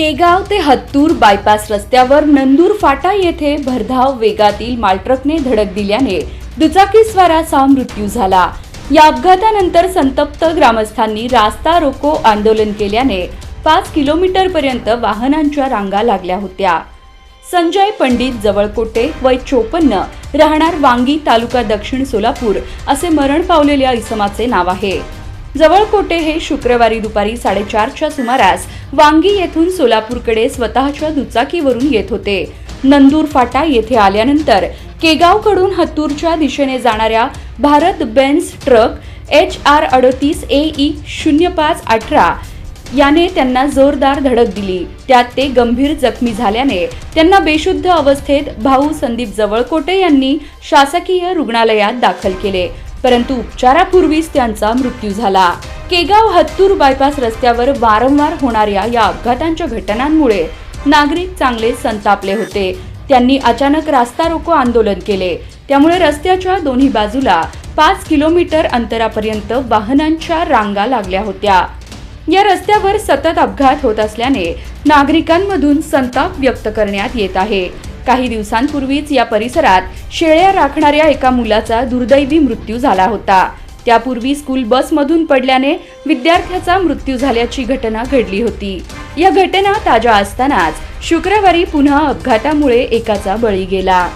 केगाव ते हत्तूर बायपास रस्त्यावर नंदूर फाटा येथे भरधाव वेगातील मालट्रकने धडक दिल्याने दुचाकीस्वाराचा मृत्यू झाला. या अपघातानंतर संतप्त ग्रामस्थांनी रास्ता रोको आंदोलन केल्याने पाच किलोमीटर पर्यंत वाहनांच्या रांगा लागल्या होत्या. संजय पंडित जवळकोटे वय चोपन्न राहणार वांगी तालुका दक्षिण सोलापूर असे मरण पावलेल्या इसमाचे नाव आहे. जवळकोटे हे शुक्रवारी दुपारी साडेचारच्या सुमारास वांगी येथून सोलापूरकडे स्वतःच्या दुचाकीवरून येत होते. नंदूर फाटा येथे आल्यानंतर केगावकडून हत्तूरच्या दिशेने जाणाऱ्या Bharat Benz truck H R अडतीस ए ई शून्य पाच अठरा याने त्यांना जोरदार धडक दिली. त्यात ते गंभीर जखमी झाल्याने त्यांना बेशुद्ध अवस्थेत भाऊ संदीप जवळकोटे यांनी शासकीय रुग्णालयात दाखल केले. परंतु उपचारापूर्वीच त्यांचा मृत्यू झाला. केगाव हत्तूर बायपास रस्त्यावर वारंवार होणाऱ्या या अपघातांच्या घटनांमुळे नागरिक चांगले संतापले होते. त्यांनी अचानक रास्ता रोको आंदोलन केले. त्यामुळे रस्त्याच्या दोन्ही बाजूला पाच किलोमीटर अंतरापर्यंत वाहनांच्या रांगा लागल्या होत्या. या रस्त्यावर सतत अपघात होत असल्याने नागरिकांमधून संताप व्यक्त करण्यात येत आहे. काही दिवसांपूर्वीच या परिसरात शेळ्या राखणाऱ्या एका मुलाचा दुर्दैवी मृत्यू झाला होता. त्यापूर्वी स्कूल बसमधून पडल्याने विद्यार्थ्याचा मृत्यू झाल्याची घटना घडली होती. या घटना ताज्या असतानाच शुक्रवारी पुन्हा अपघातामुळे एकाचा बळी गेला.